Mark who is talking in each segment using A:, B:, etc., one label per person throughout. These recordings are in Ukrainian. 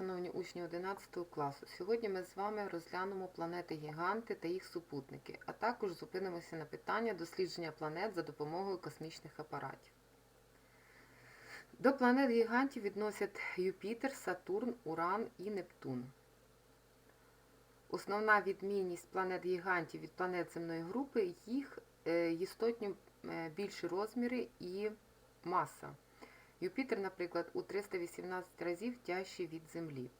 A: шановні учні 11 класу. Сьогодні ми з вами розглянемо планети гіганти та їх супутники, а також зупинимося на питання дослідження планет за допомогою космічних апаратів. До планет гігантів відносять Юпітер, Сатурн, Уран і Нептун. Основна відмінність планет гігантів від планет земної групи їх е, істотньо е, більші розміри і маса. Юпітер, наприклад, у 318 разів тяжчий від Землі.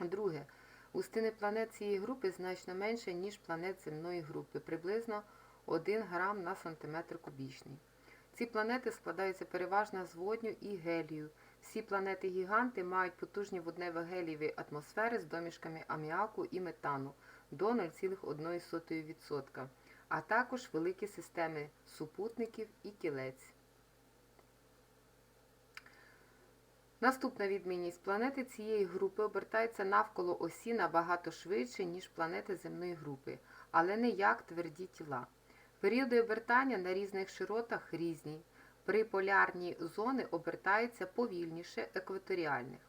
A: Друге, густини планет цієї групи значно менше, ніж планет земної групи, приблизно 1 грам на сантиметр кубічний. Ці планети складаються переважно з водню і гелію. Всі планети-гіганти мають потужні воднево-гелієві атмосфери з домішками аміаку і метану до 0,1%, а також великі системи супутників і кілець. Наступна відмінність планети цієї групи обертаються навколо осі набагато швидше, ніж планети земної групи, але не як тверді тіла. Періоди обертання на різних широтах різні. Приполярні зони обертаються повільніше екваторіальних.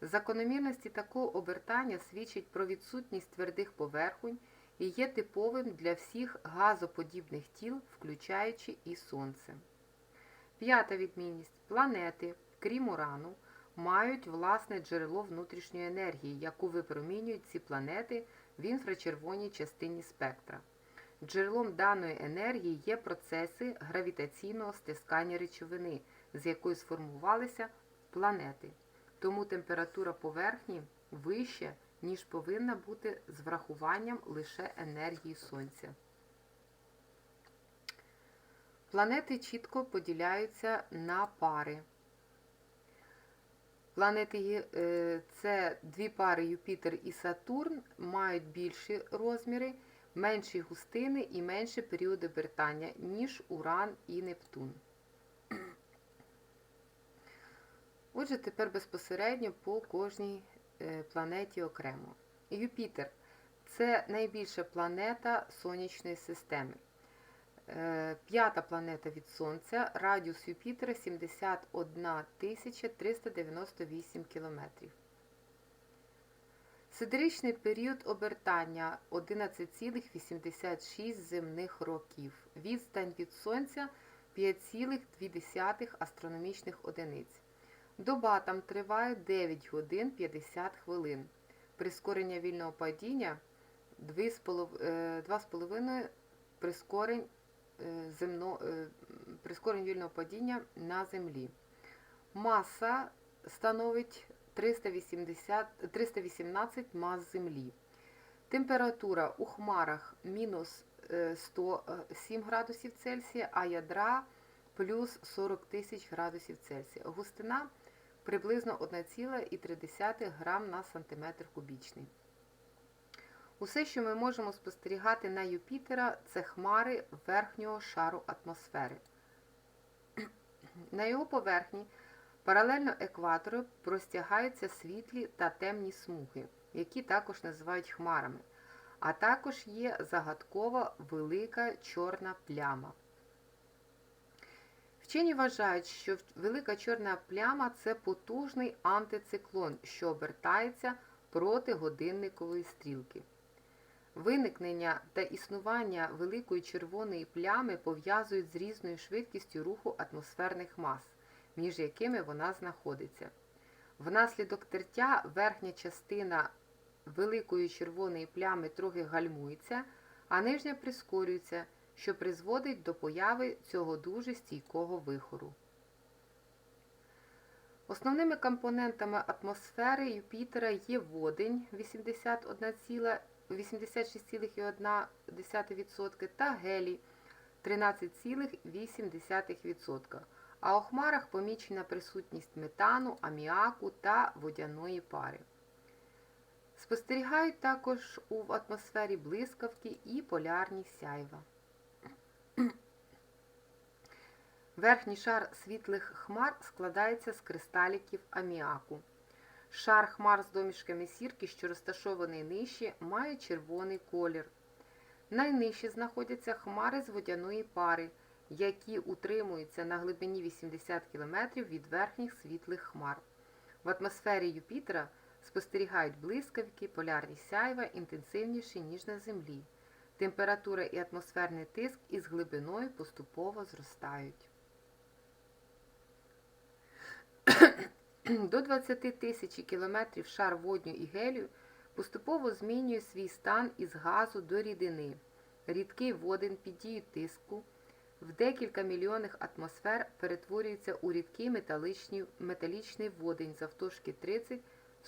A: Закономірності такого обертання свідчать про відсутність твердих поверхонь і є типовим для всіх газоподібних тіл, включаючи і Сонце. П'ята відмінність планети крім урану, мають власне джерело внутрішньої енергії, яку випромінюють ці планети в інфрачервоній частині спектра. Джерелом даної енергії є процеси гравітаційного стискання речовини, з якої сформувалися планети. Тому температура поверхні вища, ніж повинна бути з врахуванням лише енергії Сонця. Планети чітко поділяються на пари. Планети е, це дві пари Юпітер і Сатурн мають більші розміри, менші густини і менші періоди обертання, ніж Уран і Нептун. Отже, тепер безпосередньо по кожній е, планеті окремо. Юпітер це найбільша планета Сонячної системи. Е, п'ята планета від Сонця, радіус Юпітера 71 398 км. Сидеричний період обертання 11,86 земних років. Відстань від Сонця 5,2 астрономічних одиниць. Доба там триває 9 годин 50 хвилин. Прискорення вільного падіння 2,5 прискорень земно, прискорень вільного падіння на Землі. Маса становить 380, 318 мас Землі. Температура у хмарах мінус 107 градусів Цельсія, а ядра плюс 40 тисяч градусів Цельсія. Густина приблизно 1,3 грам на сантиметр кубічний. Усе, що ми можемо спостерігати на Юпітера, це хмари верхнього шару атмосфери. На його поверхні паралельно екватору простягаються світлі та темні смуги, які також називають хмарами, а також є загадкова велика чорна пляма. Вчені вважають, що велика чорна пляма це потужний антициклон, що обертається проти годинникової стрілки. Виникнення та існування великої червоної плями пов'язують з різною швидкістю руху атмосферних мас, між якими вона знаходиться. Внаслідок тертя верхня частина великої червоної плями трохи гальмується, а нижня прискорюється, що призводить до появи цього дуже стійкого вихору. Основними компонентами атмосфери Юпітера є водень 81,5%. 86,1% та гелій 13,8%. А у хмарах помічена присутність метану, аміаку та водяної пари. Спостерігають також у атмосфері блискавки і полярні сяйва. Верхній шар світлих хмар складається з кристаліків аміаку. Шар хмар з домішками сірки, що розташований нижче, має червоний колір. Найнижче знаходяться хмари з водяної пари, які утримуються на глибині 80 км від верхніх світлих хмар. В атмосфері Юпітера Спостерігають блискавки, полярні сяйва інтенсивніші, ніж на Землі. Температура і атмосферний тиск із глибиною поступово зростають. До 20 тисяч кілометрів шар водню і гелію поступово змінює свій стан із газу до рідини. Рідкий водень під дією тиску в декілька мільйонних атмосфер перетворюється у рідкий металічний, металічний водень завтовшки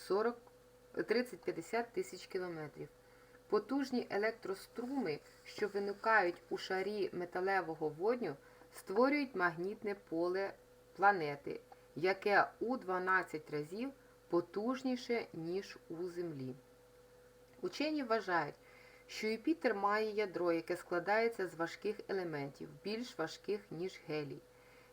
A: 30-40 30-50 тисяч кілометрів. Потужні електроструми, що виникають у шарі металевого водню, створюють магнітне поле планети, яке у 12 разів потужніше, ніж у Землі. Учені вважають, що Юпітер має ядро, яке складається з важких елементів, більш важких, ніж гелій.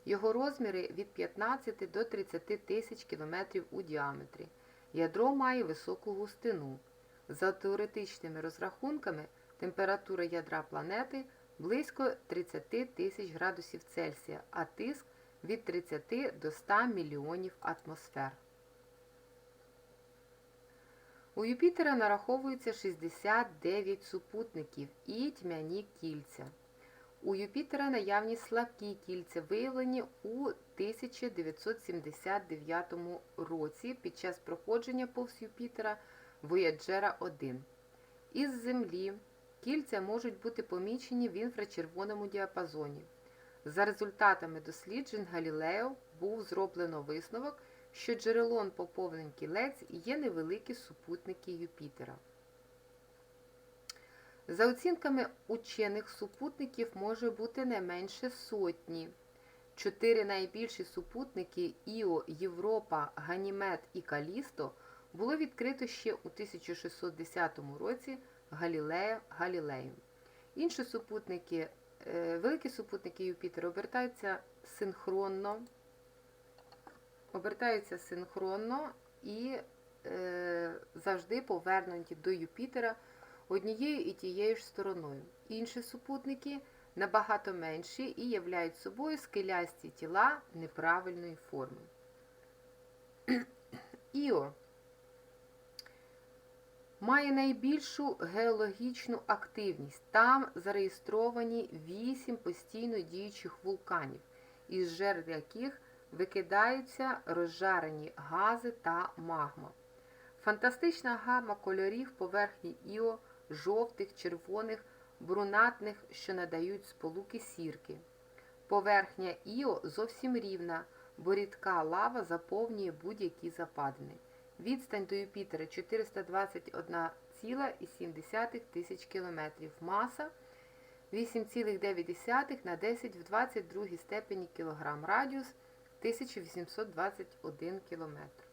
A: Його розміри від 15 до 30 тисяч кілометрів у діаметрі. Ядро має високу густину. За теоретичними розрахунками, температура ядра планети близько 30 тисяч градусів Цельсія, а тиск від 30 до 100 мільйонів атмосфер. У Юпітера нараховується 69 супутників і тьмяні кільця. У Юпітера наявні слабкі кільця, виявлені у 1979 році під час проходження повз Юпітера Вояджера 1. Із Землі кільця можуть бути помічені в інфрачервоному діапазоні. За результатами досліджень Галілео був зроблено висновок, що джерелом поповнень кілець є невеликі супутники Юпітера. За оцінками учених супутників може бути не менше сотні. Чотири найбільші супутники Іо, Європа, Ганімед і Калісто було відкрито ще у 1610 році Галілея Галілеєм. Інші супутники, великі супутники Юпітера обертаються синхронно, обертаються синхронно і е, завжди повернуті до Юпітера однією і тією ж стороною. Інші супутники набагато менші і являють собою скелясті тіла неправильної форми. Іо має найбільшу геологічну активність. Там зареєстровані 8 постійно діючих вулканів, із жертв яких викидаються розжарені гази та магма. Фантастична гама кольорів поверхні Іо, жовтих, червоних, брунатних, що надають сполуки сірки. Поверхня Іо зовсім рівна, бо рідка лава заповнює будь-які западини. Відстань до Юпітера 421,7 тисяч кілометрів. Маса 8,9 на 10 в 22 степені кілограм. Радіус 1821 кілометр.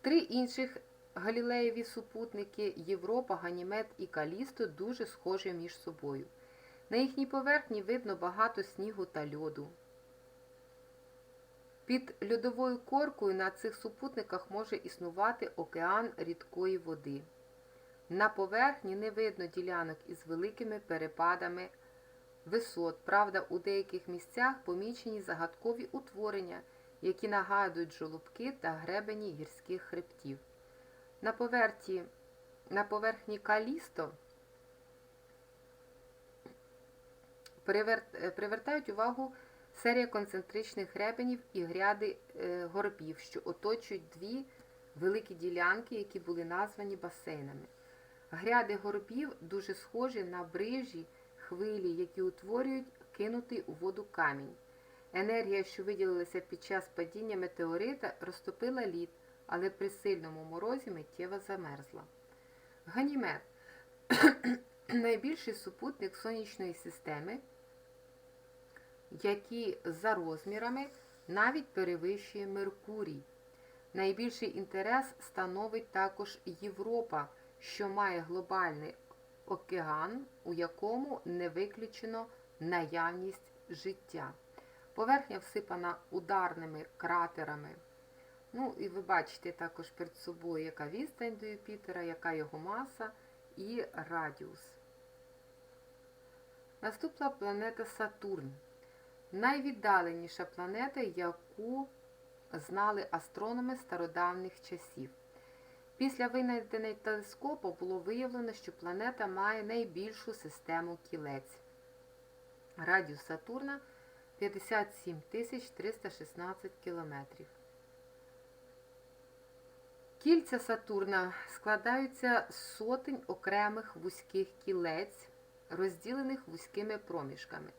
A: Три інших Галілеєві супутники Європа, Ганімед і Калісто дуже схожі між собою. На їхній поверхні видно багато снігу та льоду. Під льодовою коркою на цих супутниках може існувати океан рідкої води. На поверхні не видно ділянок із великими перепадами висот. Правда, у деяких місцях помічені загадкові утворення, які нагадують жолобки та гребені гірських хребтів. На, поверті, на поверхні Калісто привертають увагу серія концентричних гребенів і гряди е, горбів, що оточують дві великі ділянки, які були названі басейнами. Гряди горбів дуже схожі на брижі хвилі, які утворюють кинутий у воду камінь. Енергія, що виділилася під час падіння метеорита, розтопила лід, але при сильному морозі миттєво замерзла. Ганімед найбільший супутник сонячної системи, який за розмірами навіть перевищує Меркурій. Найбільший інтерес становить також Європа, що має глобальний океан, у якому не виключено наявність життя. Поверхня всипана ударними кратерами. Ну, і ви бачите також перед собою, яка відстань до Юпітера, яка його маса і радіус. Наступна планета Сатурн. Найвіддаленіша планета, яку знали астрономи стародавніх часів. Після винайдення телескопу було виявлено, що планета має найбільшу систему кілець. Радіус Сатурна 57 316 кілометрів. Кільця Сатурна складаються з сотень окремих вузьких кілець, розділених вузькими проміжками.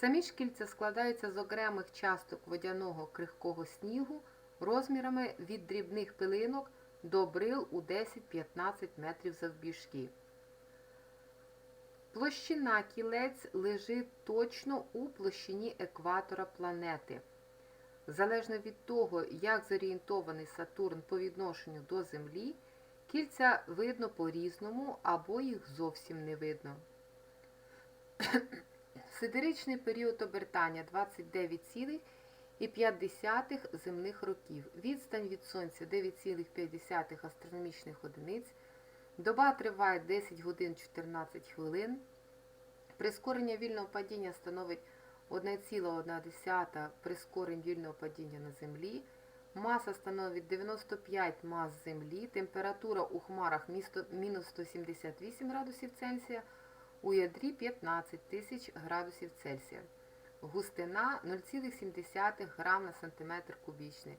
A: Самі ж кільця складаються з окремих часток водяного крихкого снігу розмірами від дрібних пилинок до брил у 10-15 метрів завбільшки. Площина кілець лежить точно у площині екватора планети. Залежно від того, як зорієнтований Сатурн по відношенню до Землі, кільця видно по-різному або їх зовсім не видно. Сидеричний період обертання 29,5 земних років. Відстань від Сонця 9,5 астрономічних одиниць. Доба триває 10 годин 14 хвилин. Прискорення вільного падіння становить 1,1 прискорень вільного падіння на Землі. Маса становить 95 мас Землі. Температура у хмарах мінус 178 градусів Цельсія, у ядрі 15 тисяч градусів Цельсія. Густина 0,7 грам на сантиметр кубічний.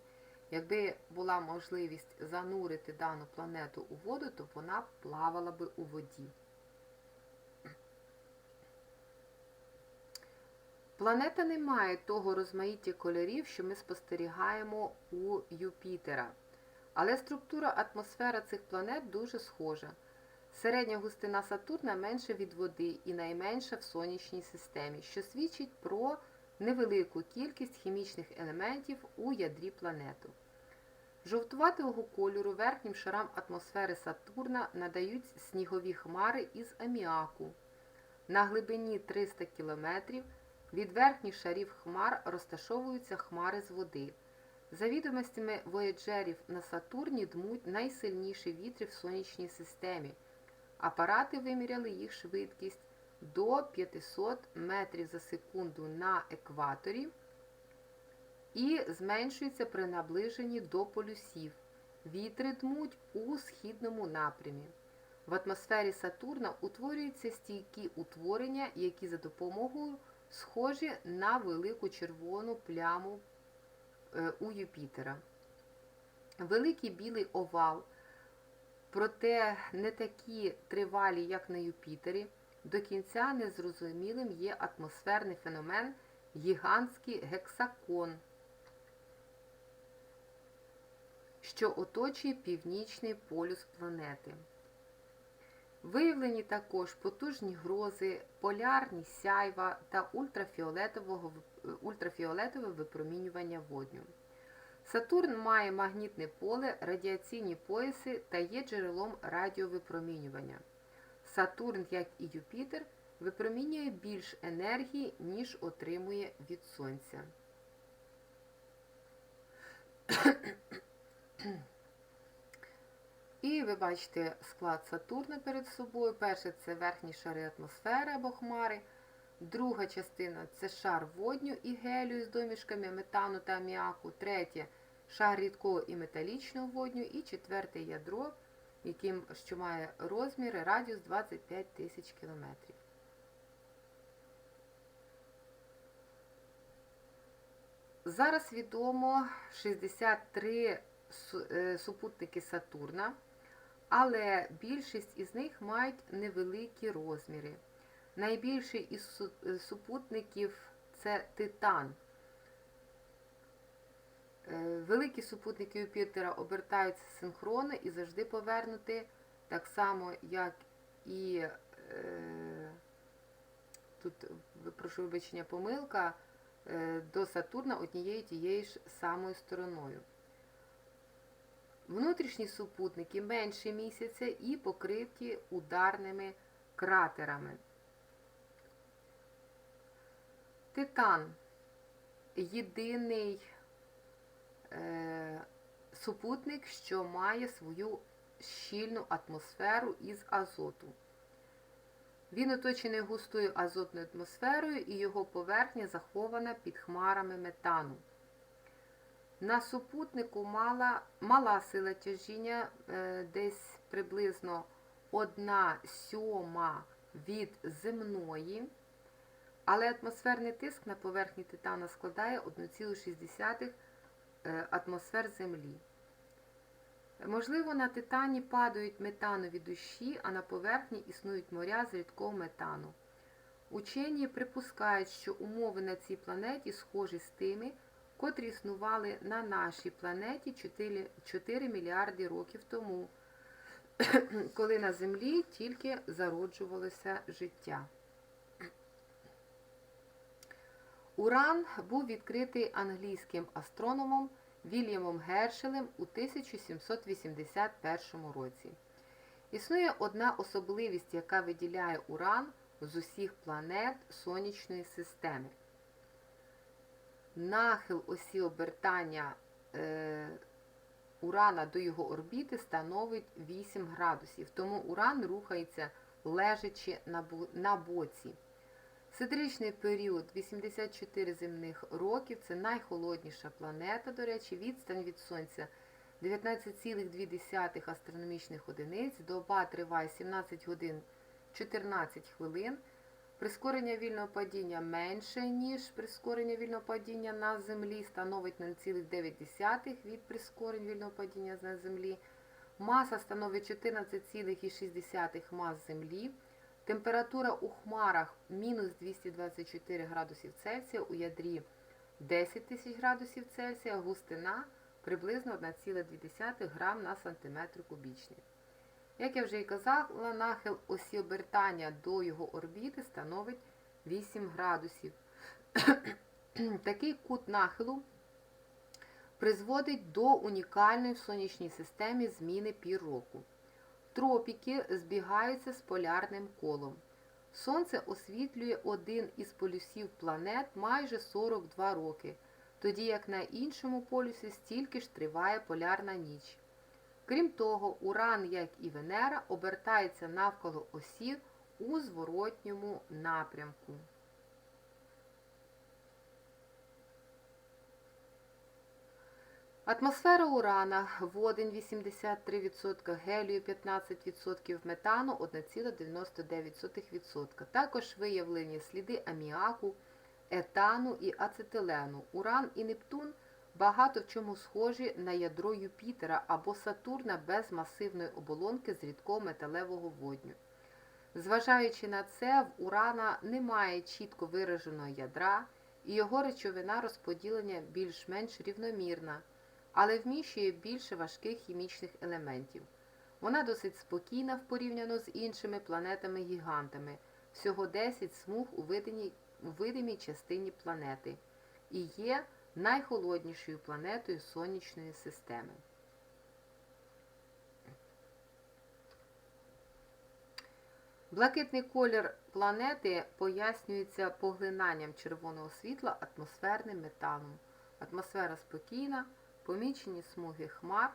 A: Якби була можливість занурити дану планету у воду, то вона плавала би у воді. Планета не має того розмаїття кольорів, що ми спостерігаємо у Юпітера. Але структура атмосфера цих планет дуже схожа. Середня густина Сатурна менша від води і найменша в сонячній системі, що свідчить про невелику кількість хімічних елементів у ядрі планети. Жовтуватого кольору верхнім шарам атмосфери Сатурна надають снігові хмари із аміаку. На глибині 300 км від верхніх шарів хмар розташовуються хмари з води. За відомостями вояджерів на Сатурні дмуть найсильніші вітри в сонячній системі. Апарати виміряли їх швидкість до 500 метрів за секунду на екваторі і зменшується при наближенні до полюсів. Вітри дмуть у східному напрямі. В атмосфері Сатурна утворюються стійкі утворення, які за допомогою схожі на велику червону пляму у Юпітера. Великий білий овал, проте не такі тривалі, як на Юпітері, до кінця незрозумілим є атмосферний феномен гігантський гексакон, що оточує північний полюс планети. Виявлені також потужні грози, полярні сяйва та ультрафіолетове випромінювання водню. Сатурн має магнітне поле, радіаційні пояси та є джерелом радіовипромінювання. Сатурн, як і Юпітер, випромінює більш енергії, ніж отримує від Сонця. І ви бачите склад Сатурна перед собою. Перше це верхні шари атмосфери або хмари. Друга частина це шар водню і гелію з домішками метану та аміаку. Третє шар рідкого і металічного водню. І четверте ядро, яким, що має розмір і радіус 25 тисяч кілометрів. Зараз відомо 63 супутники Сатурна, але більшість із них мають невеликі розміри. Найбільший із супутників це Титан. Великі супутники Юпітера обертаються синхронно і завжди повернуті, так само, як і е, тут, прошу вибачення, помилка, е, до Сатурна однією тією ж самою стороною. Внутрішні супутники менше місяця і покриті ударними кратерами. Титан єдиний е, супутник, що має свою щільну атмосферу із азоту. Він оточений густою азотною атмосферою і його поверхня захована під хмарами метану. На супутнику мала, мала сила тяжіння е, десь приблизно 1 сьома від земної, але атмосферний тиск на поверхні Титана складає 1,6 е, атмосфер Землі. Можливо, на Титані падають метанові дощі, а на поверхні існують моря з рідкого метану. Учені припускають, що умови на цій планеті схожі з тими, котрі існували на нашій планеті 4, 4 мільярди років тому, коли на Землі тільки зароджувалося життя. Уран був відкритий англійським астрономом Вільямом Гершелем у 1781 році. Існує одна особливість, яка виділяє Уран з усіх планет Сонячної системи. Нахил осі обертання е, Урана до його орбіти становить 8 градусів, тому Уран рухається лежачи на, бо- на боці. Сидричний період 84 земних років це найхолодніша планета, до речі, відстань від Сонця 19,2 астрономічних одиниць, доба триває 17 годин 14 хвилин. Прискорення вільного падіння менше, ніж прискорення вільного падіння на Землі, становить 0,9 від прискорень вільного падіння на Землі. Маса становить 14,6 мас Землі. Температура у хмарах мінус 224 градусів Цельсія, у ядрі 10 тисяч градусів Цельсія, густина приблизно 1,2 грам на сантиметр кубічний. Як я вже і казала, нахил осі обертання до його орбіти становить 8 градусів. Такий кут нахилу призводить до унікальної в сонячній системі зміни пір року. Тропіки збігаються з полярним колом. Сонце освітлює один із полюсів планет майже 42 роки, тоді як на іншому полюсі стільки ж триває полярна ніч. Крім того, Уран, як і Венера, обертається навколо осі у зворотньому напрямку. Атмосфера Урана водень 83%, гелію 15%, метану 1,99%. Також виявлені сліди аміаку, етану і ацетилену. Уран і Нептун багато в чому схожі на ядро Юпітера або Сатурна без масивної оболонки з рідкого металевого водню. Зважаючи на це, в Урана немає чітко вираженого ядра, і його речовина розподілення більш-менш рівномірна, але вміщує більше важких хімічних елементів. Вона досить спокійна в порівняно з іншими планетами-гігантами, всього 10 смуг у видимій, у видимій частині планети, і є найхолоднішою планетою Сонячної системи. Блакитний колір планети пояснюється поглинанням червоного світла атмосферним метаном. Атмосфера спокійна, помічені смуги хмар,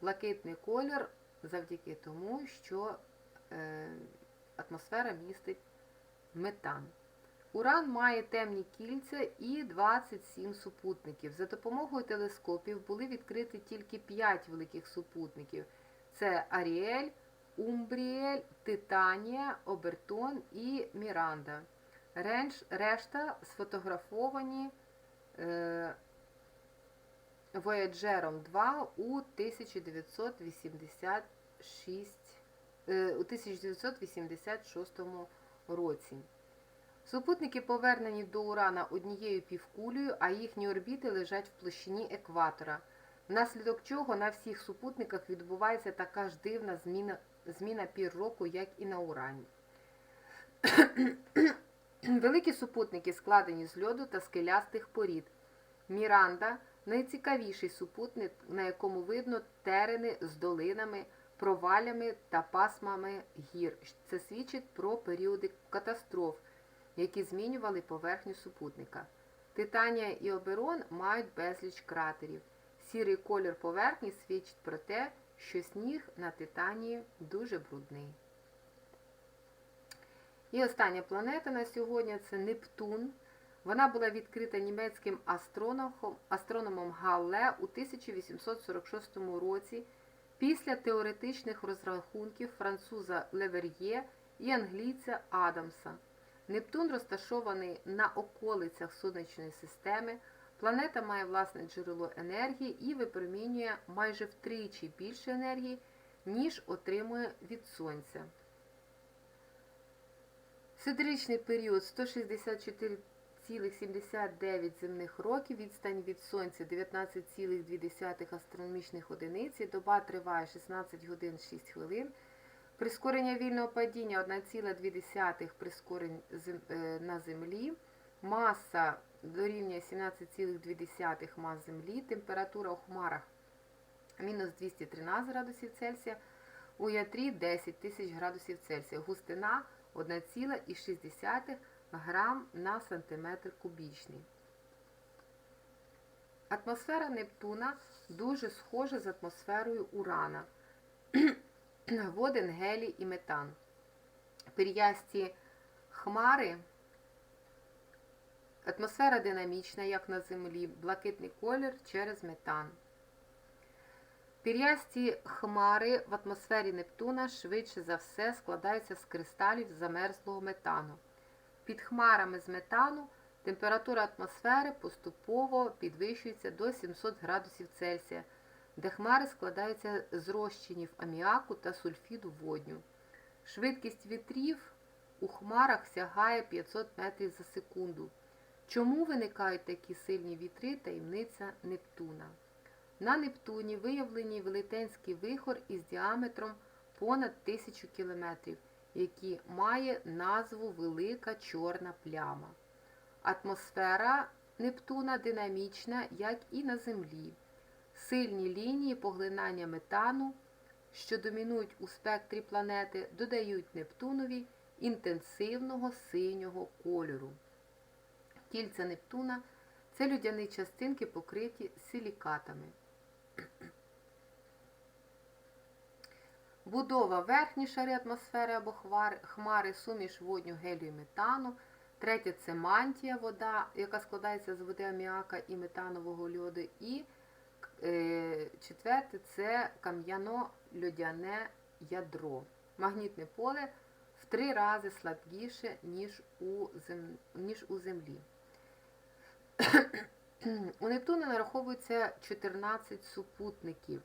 A: блакитний колір завдяки тому, що е, атмосфера містить метан. Уран має темні кільця і 27 супутників. За допомогою телескопів були відкриті тільки 5 великих супутників. Це Аріель, Умбріель, Титанія, Обертон і Міранда. Решта сфотографовані е, Voyager 2 у 1986, е, у 1986 році. Супутники повернені до Урана однією півкулею, а їхні орбіти лежать в площині екватора, внаслідок чого на всіх супутниках відбувається така ж дивна зміна, зміна пір року, як і на Урані. Великі супутники складені з льоду та скелястих порід. Міранда найцікавіший супутник, на якому видно терени з долинами, провалями та пасмами гір. Це свідчить про періоди катастроф, які змінювали поверхню супутника. Титанія і Оберон мають безліч кратерів. Сірий колір поверхні свідчить про те, що сніг на Титанії дуже брудний. І остання планета на сьогодні це Нептун. Вона була відкрита німецьким астрономом, астрономом Галле у 1846 році після теоретичних розрахунків француза Левер'є і англійця Адамса. Нептун розташований на околицях Сонячної системи. Планета має власне джерело енергії і випромінює майже втричі більше енергії, ніж отримує від Сонця. Сидричний період 164,79 земних років, відстань від Сонця 19,2 астрономічних одиниці, доба триває 16 годин 6 хвилин. Прискорення вільного падіння 1,2 прискорень е, на Землі, маса дорівнює 17,2 мас Землі, температура у хмарах мінус 213 градусів Цельсія, у ятрі 10 тисяч градусів Цельсія, густина 1,6 грам на сантиметр кубічний. Атмосфера Нептуна дуже схожа з атмосферою Урана. Воден, гелій і метан. Пер'ясті хмари. Атмосфера динамічна, як на Землі, блакитний колір через метан. Пір'ясті хмари в атмосфері Нептуна швидше за все складаються з кристалів замерзлого метану. Під хмарами з метану температура атмосфери поступово підвищується до 700 градусів Цельсія, де хмари складаються з розчинів аміаку та сульфіду водню. Швидкість вітрів у хмарах сягає 500 метрів за секунду. Чому виникають такі сильні вітри таємниця Нептуна? На Нептуні виявлені велетенський вихор із діаметром понад тисячу кілометрів, який має назву Велика Чорна пляма. Атмосфера Нептуна динамічна, як і на Землі. Сильні лінії поглинання метану, що домінують у спектрі планети, додають Нептунові інтенсивного синього кольору. Кільця Нептуна це людяні частинки, покриті силікатами. Будова верхні шари атмосфери або хмари, суміш водню, гелію метану. Третє це мантія вода, яка складається з води аміака і метанового льоду. І е, четверте це кам'яно-льодяне ядро. Магнітне поле в три рази слабкіше, ніж у, зем... ніж у Землі. У Нептуна нараховується 14 супутників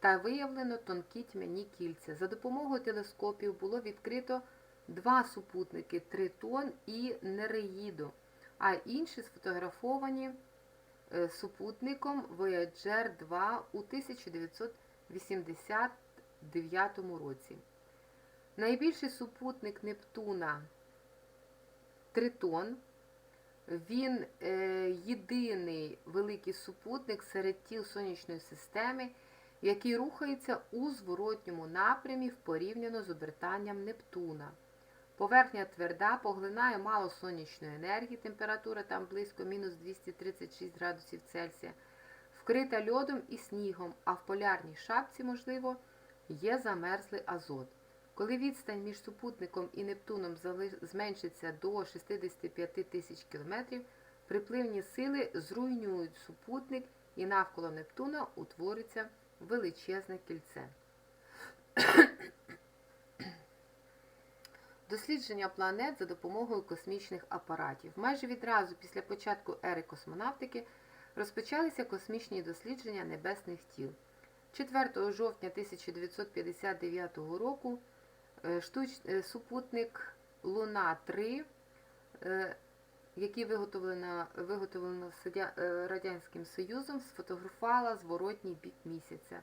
A: та виявлено тонкі тьмяні кільця. За допомогою телескопів було відкрито два супутники Тритон і Нереїду, а інші сфотографовані е, супутником Voyager 2 у 1989 році. Найбільший супутник Нептуна Тритон. Він е, єдиний великий супутник серед тіл сонячної системи, який рухається у зворотньому напрямі в порівняно з обертанням Нептуна. Поверхня тверда, поглинає мало сонячної енергії, температура там близько мінус 236 градусів Цельсія, вкрита льодом і снігом, а в полярній шапці, можливо, є замерзлий азот. Коли відстань між супутником і Нептуном зменшиться до 65 тисяч кілометрів, припливні сили зруйнують супутник і навколо Нептуна утвориться величезне кільце. Дослідження планет за допомогою космічних апаратів. Майже відразу після початку ери космонавтики розпочалися космічні дослідження небесних тіл. 4 жовтня 1959 року е, штуч... Е, супутник Луна 3 які виготовлено, виготовлено е, Радянським Союзом, сфотографувала зворотній бік місяця.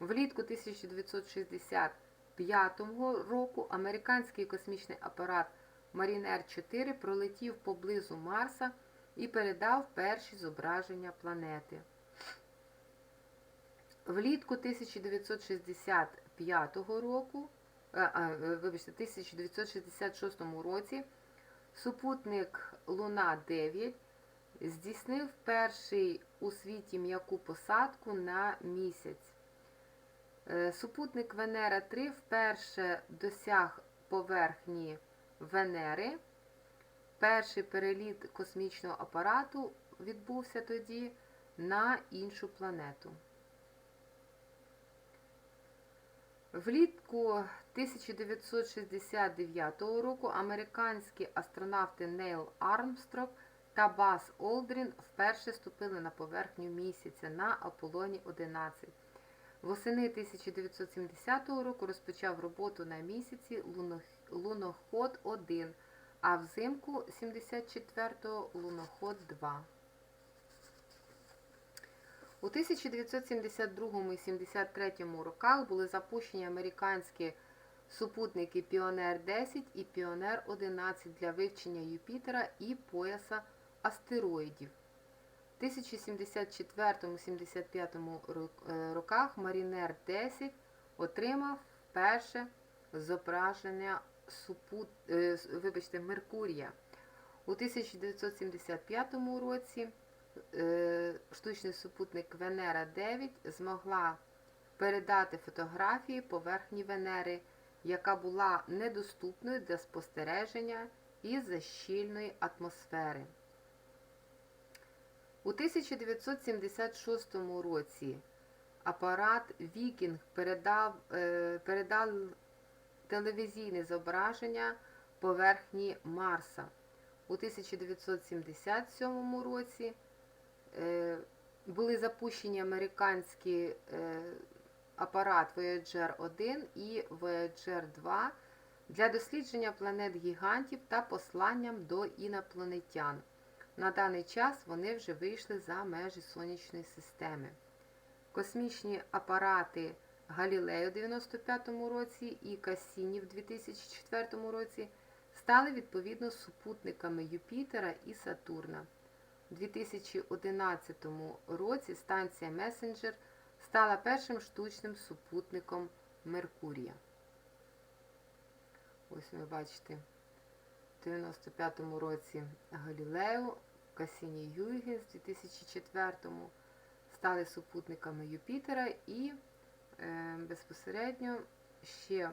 A: Влітку 1965 року американський космічний апарат Марінер 4 пролетів поблизу Марса і передав перші зображення планети. Влітку 1965 року, е, е, вибачте, 1966 році супутник Луна 9 здійснив перший у світі м'яку посадку на місяць. Е, Супутник Венера 3 вперше досяг поверхні Венери перший переліт космічного апарату відбувся тоді на іншу планету. Влітку 1969 року американські астронавти Нейл Армстронг та Бас Олдрін вперше ступили на поверхню місяця на Аполлоні 11. Восени 1970 року розпочав роботу на місяці луноход 1, а взимку 74-го луноход 2. У 1972 і 73 роках були запущені американські супутники Піонер 10 і Піонер 11 для вивчення Юпітера і пояса астероїдів. У 1074-75 роках Марінер 10 отримав перше зображення супут... е, вибачте, Меркурія. У 1975 році е, штучний супутник Венера 9 змогла передати фотографії поверхні Венери, яка була недоступною для спостереження із-за щільної атмосфери. У 1976 році апарат Вікінг передав, е, передав телевізійне зображення поверхні Марса. У 1977 році е, були запущені американські е, апарат Voyager 1 і Voyager 2 для дослідження планет гігантів та посланням до інопланетян. На даний час вони вже вийшли за межі Сонячної системи. Космічні апарати Галілею у 95 році і Кассіні в 2004 році стали відповідно супутниками Юпітера і Сатурна. У 2011 році станція Месенджер стала першим штучним супутником Меркурія. Ось ви бачите, в 95 році Галілео, Касіні Юйгес в 2004 стали супутниками Юпітера і е, безпосередньо ще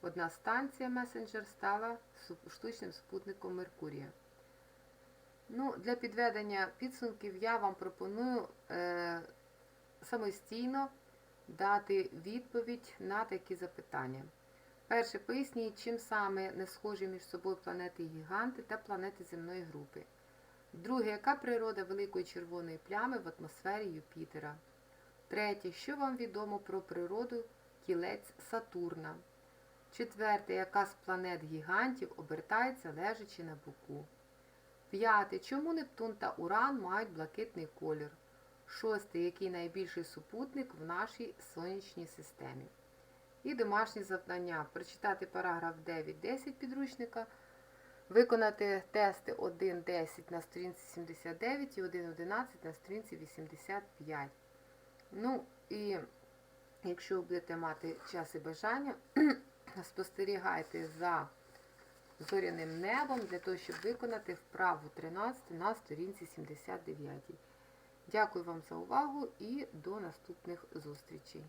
A: одна станція Месенджер стала штучним супутником Меркурія. Ну, для підведення підсумків я вам пропоную е, самостійно дати відповідь на такі запитання. Перше, поясніть, чим саме не схожі між собою планети гіганти та планети земної групи. Друге, яка природа великої червоної плями в атмосфері Юпітера? Третє, що вам відомо про природу кілець Сатурна? Четверте, яка з планет гігантів обертається лежачи на боку? П'яте, чому Нептун та Уран мають блакитний колір? Шосте, який найбільший супутник в нашій сонячній системі? І домашні завдання. Прочитати параграф 9.10 підручника, виконати тести 1.10 на сторінці 79 і 1.11 на сторінці 85. Ну і якщо будете мати час і бажання, спостерігайте за зоряним небом для того, щоб виконати вправу 13 на сторінці 79. Дякую вам за увагу і до наступних зустрічей.